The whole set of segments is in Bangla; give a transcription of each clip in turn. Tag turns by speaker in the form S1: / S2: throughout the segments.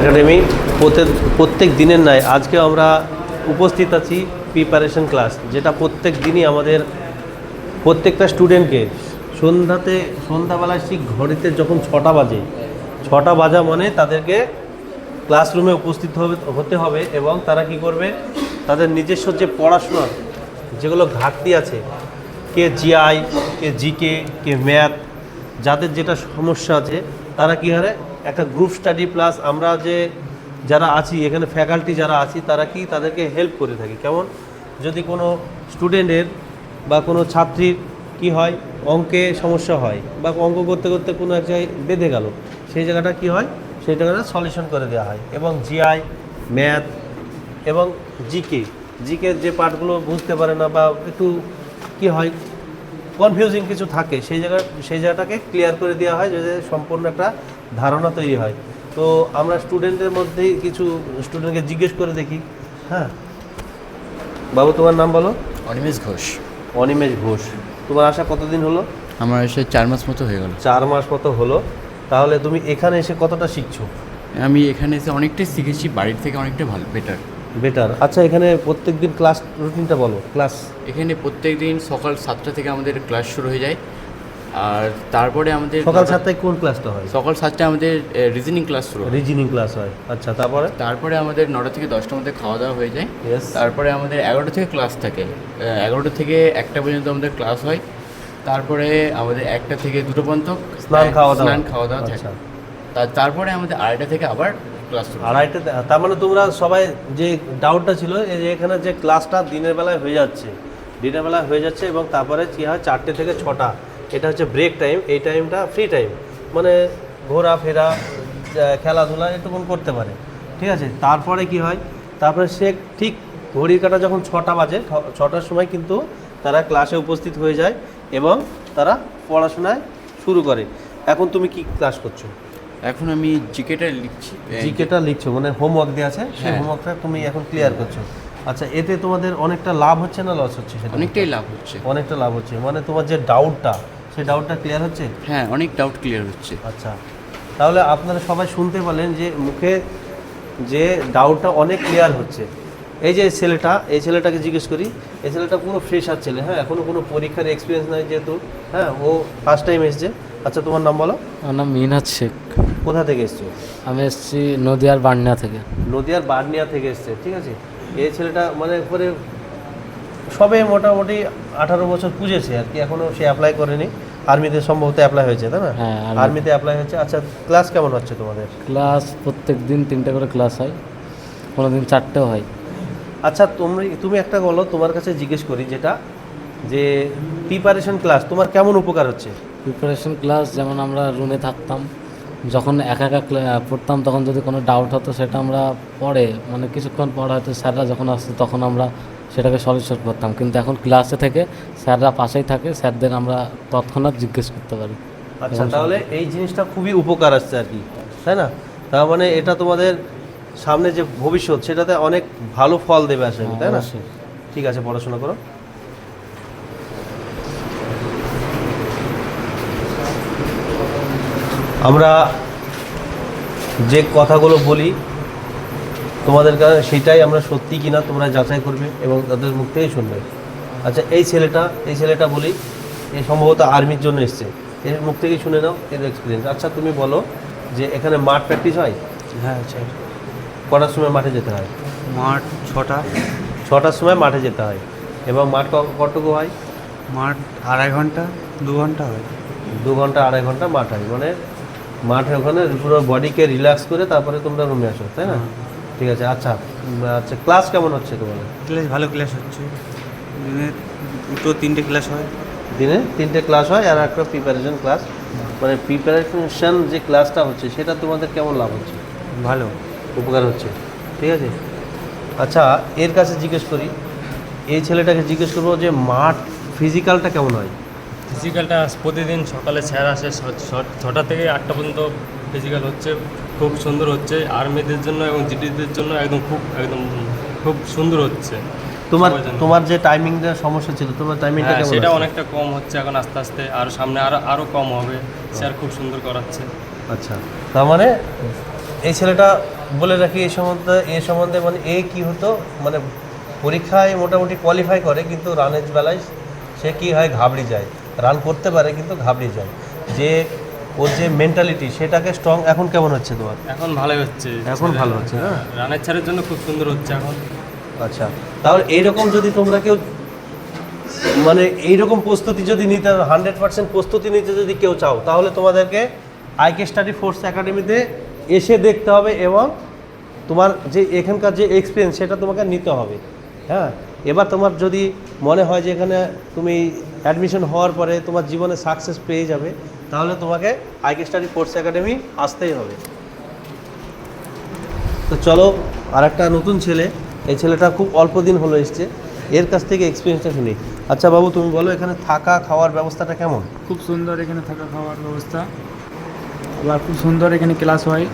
S1: একাডেমি প্রত্যেক দিনের নয় আজকে আমরা উপস্থিত আছি প্রিপারেশন ক্লাস যেটা প্রত্যেক দিনই আমাদের প্রত্যেকটা স্টুডেন্টকে সন্ধ্যাতে, সন্ধ্যাবেলায় ঠিক ঘড়িতে যখন ছটা বাজে, ছটা বাজা মানে তাদেরকে ক্লাসরুমে উপস্থিত হবে, হতে হবে এবং তারা কি করবে? তাদের নিজস্ব যে পড়াশোনার যেগুলো ঘাটতি আছে, কে জিআই কে জিকে কে ম্যাথ যাদের যেটা সমস্যা আছে, তারা কি হারে? একটা গ্রুপ স্টাডি প্লাস আমরা যে যারা আছি, এখানে ফ্যাকাল্টি যারা আছি, তারা কি তাদেরকে হেল্প করে থাকি? কেমন? যদি কোনো স্টুডেন্টের বা কোনো ছাত্রীর কি হয়, অঙ্কে সমস্যা হয় বা অঙ্ক করতে করতে কোনো এক জায়গায় বেঁধে গেল, সেই জায়গাটা কি হয়? সেই জায়গাটা সলিউশন করে দেওয়া হয়। এবং জিআই ম্যাথ এবং জিকে জিকে যে পার্টগুলো বুঝতে পারে না বা একটু কি হয় কনফিউজিং কিছু থাকে, সেই জায়গা, সেই জায়গাটাকে ক্লিয়ার করে দেওয়া হয়, যাতে সম্পূর্ণ একটা ধারণা তৈরি হয়। তো আমরা স্টুডেন্টের মধ্যেই কিছু স্টুডেন্টকে জিজ্ঞেস করে দেখি। হ্যাঁ? বাবু তোমার নাম বলো?
S2: অনিমেষ ঘোষ।
S1: অনিমেষ ঘোষ। তোমার আসা কতদিন হলো?
S2: আমার এসে চার মাস মতো হয়ে গেল।
S1: চার মাস মতো হলো। তাহলে তুমি এখানে এসে কতটা শিখছো?
S2: আমি এখানে এসে অনেকটাই শিখেছি বাড়ির থেকে অনেকটা ভালো বেটার
S1: বেটার আচ্ছা এখানে প্রত্যেক দিন ক্লাস রুটিনটা বলো ক্লাস
S2: এখানে প্রত্যেক দিন সকাল সাতটা থেকে আমাদের ক্লাস শুরু হয়ে যায়। আর তারপরে আমাদের
S1: সকাল সাতটায় কোন ক্লাসটা হয়?
S2: সকাল সাতটায় আমাদের রিজনিং ক্লাস শুরু
S1: রিজনিং ক্লাস হয়। আচ্ছা তারপরে?
S2: তারপরে আমাদের নটা থেকে দশটার মধ্যে খাওয়া দাওয়া হয়ে যায়. তারপরে আমাদের এগারোটা থেকে ক্লাস থাকে। এগারোটা থেকে একটা পর্যন্ত আমাদের ক্লাস হয়। তারপরে আমাদের একটা থেকে দুটো পর্যন্ত
S1: স্নান খাওয়া দাওয়া।
S2: স্নান খাওয়া দাওয়া থাকে।
S1: আচ্ছা।
S2: তার তারপরে আমাদের আড়াইটা থেকে আবার ক্লাস শুরু।
S1: আড়াইটে তার মানে তোমরা সবাই যে ডাউটটা ছিল এই যে এখানে যে ক্লাসটা দিনের বেলায় হয়ে যাচ্ছে দিনের বেলায় হয়ে যাচ্ছে এবং তারপরে কী হয় চারটে থেকে ছটা। এটা হচ্ছে ব্রেক টাইম এই টাইমটা ফ্রি টাইম মানে ঘোরাফেরা খেলাধুলা এটুকুন করতে পারে। ঠিক আছে? তারপরে কি হয়? তারপরে সে ঠিক ঘড়ির কাটা যখন ছটা বাজে ছটার সময় কিন্তু তারা ক্লাসে উপস্থিত হয়ে যায় এবং তারা পড়াশোনায় শুরু করে। এখন তুমি কি ক্লাস করছ?
S2: এখন আমি জিকেটা লিখছি।
S1: জিকেটা লিখছো মানে হোমওয়ার্ক দেওয়া আছে। সেই। হোমওয়ার্কটা তুমি এখন ক্লিয়ার করছ। আচ্ছা এতে তোমাদের অনেকটা লাভ হচ্ছে না লস হচ্ছে সেটা?
S2: অনেকটাই লাভ হচ্ছে।
S1: অনেকটা লাভ হচ্ছে। মানে তোমার যে ডাউটটা সেই ডাউটটা ক্লিয়ার হচ্ছে?
S2: হ্যাঁ অনেক ডাউট ক্লিয়ার হচ্ছে।
S1: আচ্ছা তাহলে আপনারা সবাই শুনতে পারলেন যে মুখে যে ডাউটটা অনেক ক্লিয়ার হচ্ছে। এই যে ছেলেটা এই ছেলেটাকে জিজ্ঞেস করি এই ছেলেটা পুরো ফ্রেশার ছেলে হ্যাঁ? এখনও কোনো পরীক্ষার এক্সপিরিয়েন্স নাই যেহেতু হ্যাঁ? ও ফার্স্ট টাইম এসছে। আচ্ছা তোমার নাম বলো?
S3: আমার নাম মিনাজ শেখ।
S1: কোথা থেকে এসছো?
S3: আমি এসেছি নদিয়ার বার্নিয়া থেকে।
S1: নদিয়ার বার্নিয়া থেকে এসছে ঠিক আছে? এই ছেলেটা মানে করে সবে মোটামুটি আঠারো বছর পুজেছে আর কি এখনও সে অ্যাপ্লাই করেনি। আর্মিতে সম্ভবত অ্যাপ্লাই হয়েছে তাই না?
S3: হ্যাঁ,
S1: আর্মিতে অ্যাপ্লাই হয়েছে। আচ্ছা ক্লাস কেমন হচ্ছে তোমাদের?
S3: ক্লাস প্রত্যেক দিন তিনটে করে ক্লাস হয় কোনো দিন চারটেও হয়।
S1: আচ্ছা তুমি তুমি একটা বলো তোমার কাছে জিজ্ঞেস করি যেটা যে প্রিপারেশন ক্লাস তোমার কেমন উপকার হচ্ছে?
S3: প্রিপারেশন ক্লাস যেমন আমরা রুমে থাকতাম যখন একা একা ক্লা- পড়তাম তখন যদি কোনো ডাউট হতো সেটা আমরা পরে মানে কিছুক্ষণ পর হয়তো স্যাররা যখন আসতো তখন আমরা সেটাকে সলিউশন করতাম। কিন্তু এখন ক্লাসে থেকে স্যাররা পাশেই থাকে স্যারদের আমরা তৎক্ষণাৎ জিজ্ঞেস করতে পারি।
S1: আচ্ছা তাহলে এই জিনিসটা খুবই উপকার আসছে আর কি তাই না? তার মানে এটা তোমাদের সামনে যে ভবিষ্যৎ সেটাতে অনেক ভালো ফল দেবে আসলে তাই না?
S3: অবশ্যই।
S1: ঠিক আছে পড়াশোনা করো। আমরা যে কথাগুলো বলি তোমাদের কাছে সেটাই আমরা সত্যি কিনা তোমরা যাচাই করবে এবং তাদের মুখ থেকেই শুনবে। আচ্ছা এই ছেলেটা এই ছেলেটা বলি এ সম্ভবত আর্মির জন্য এসছে। এর মুখ থেকেই শুনে নাও এর এক্সপিরিয়েন্স আচ্ছা তুমি বলো যে এখানে মাঠ প্র্যাকটিস হয়?
S4: হ্যাঁ আচ্ছা
S1: কটার সময় মাঠে যেতে হয়?
S4: মাঠ ছটা।
S1: ছটার সময় মাঠে যেতে হয়। এবং মাঠ কতটুকু হয়?
S4: মাঠ আড়াই ঘণ্টা দু ঘণ্টা হয়।
S1: দু ঘণ্টা আড়াই ঘণ্টা মাঠ হয়। মানে মাঠে ওখানে পুরো বডিকে রিল্যাক্স করে তারপরে তোমরা রুমে আসো তাই না? ঠিক আছে আচ্ছা আচ্ছা ক্লাস কেমন হচ্ছে তোমাদের?
S4: ক্লাস ভালো ক্লাস হচ্ছে। দিনে দুটো তিনটে ক্লাস হয়।
S1: দিনে তিনটে ক্লাস হয় আর একটা প্রিপারেশন ক্লাস মানে প্রিপারেশন যে ক্লাসটা হচ্ছে সেটা তোমাদের কেমন লাভ হচ্ছে?
S4: ভালো।
S1: উপকার হচ্ছে ঠিক আছে? আচ্ছা এর কাছে জিজ্ঞেস করি। এই ছেলেটাকে জিজ্ঞেস করব যে মাঠ ফিজিক্যালটা কেমন হয়?
S5: ফিজিক্যালটা প্রতিদিন সকালে স্যার আসে ছটা থেকে আটটা পর্যন্ত ফিজিক্যাল হচ্ছে। খুব সুন্দর হচ্ছে। আর্মিদের জন্য এবং জিডিদের জন্য একদম খুব একদম খুব সুন্দর হচ্ছে।
S1: তোমার তোমার যে টাইমিংটা সমস্যা ছিল তোমার টাইমিংটা
S5: হ্যাঁ সেটা অনেকটা কম হচ্ছে এখন আস্তে আস্তে। আর সামনে আরও আরও কম হবে। স্যার খুব সুন্দর করাচ্ছে।
S1: আচ্ছা তার মানে এই ছেলেটা বলে রাখি এই সম্বন্ধে এ সম্বন্ধে মানে এ কি হতো? মানে পরীক্ষায় মোটামুটি কোয়ালিফাই করে কিন্তু রানের বেলায় সে কি হয় ঘাবড়ি যায়। রান করতে পারে কিন্তু ঘাবড়ে যায়। যে ওর যে মেন্টালিটি সেটাকে স্ট্রং এখন কেমন হচ্ছে তোমার?
S5: এখন ভালোই হচ্ছে।
S1: এখন ভালো হচ্ছে হ্যাঁ?
S5: রানের ছাড়ের জন্য খুব সুন্দর হচ্ছে এখন।
S1: আচ্ছা তাহলে এইরকম যদি তোমরা কেউ মানে এইরকম প্রস্তুতি যদি নিতে হান্ড্রেড পার্সেন্ট প্রস্তুতি নিতে যদি কেউ চাও তাহলে তোমাদেরকে আইকে স্টাডি ফোর্স একাডেমিতে এসে দেখতে হবে এবং তোমার যে এখানকার যে এক্সপিরিয়েন্স সেটা তোমাকে নিতে হবে হ্যাঁ? এবার তোমার যদি মনে হয় যে এখানে তুমি অ্যাডমিশন হওয়ার পরে তোমার জীবনে সাকসেস পেয়ে যাবে তাহলে তোমাকে আইকে স্টাডি ফোর্স একাডেমি আসতেই হবে। তো চলো আর একটা নতুন ছেলে এই ছেলেটা খুব অল্প দিন হলো এসছে এর কাছ থেকে এক্সপিরিয়েন্সটা শুনি। আচ্ছা বাবু তুমি বলো এখানে থাকা খাওয়ার ব্যবস্থাটা কেমন?
S6: খুব সুন্দর এখানে থাকা খাওয়ার ব্যবস্থা। আবার খুব সুন্দর এখানে ক্লাস হয়।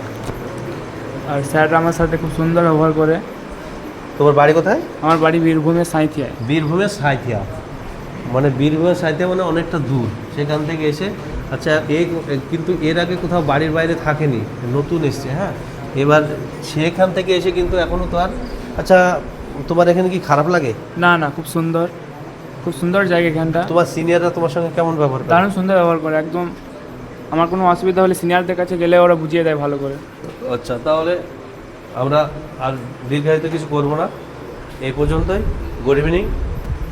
S6: আর স্যাররা আমার সাথে খুব সুন্দর ব্যবহার করে।
S1: তোমার বাড়ি কোথায়?
S6: আমার বাড়ি বীরভূমের সাঁইথিয়ায়।
S1: বীরভূমের সাঁইথিয়া। মানে বীরভূমের সাঁইথিয়া মানে অনেকটা দূর। সেখান থেকে এসে আচ্ছা এ কিন্তু এর আগে কোথাও বাড়ির বাইরে থাকেনি নতুন এসছে হ্যাঁ? এবার সেখান থেকে এসে কিন্তু এখনও তো আর আচ্ছা তোমার এখানে কি খারাপ লাগে?
S6: না না খুব সুন্দর। খুব সুন্দর জায়গা এখানটা।
S1: তোমার সিনিয়ররা তোমার সঙ্গে কেমন ব্যবহার করে?
S6: দারুণ সুন্দর ব্যবহার করে একদম। আমার কোনো অসুবিধা হলে সিনিয়রদের কাছে গেলে ওরা বুঝিয়ে দেয় ভালো করে।
S1: আচ্ছা তাহলে আমরা আর দীর্ঘায়িত কিছু করব না। এই পর্যন্তই। Good evening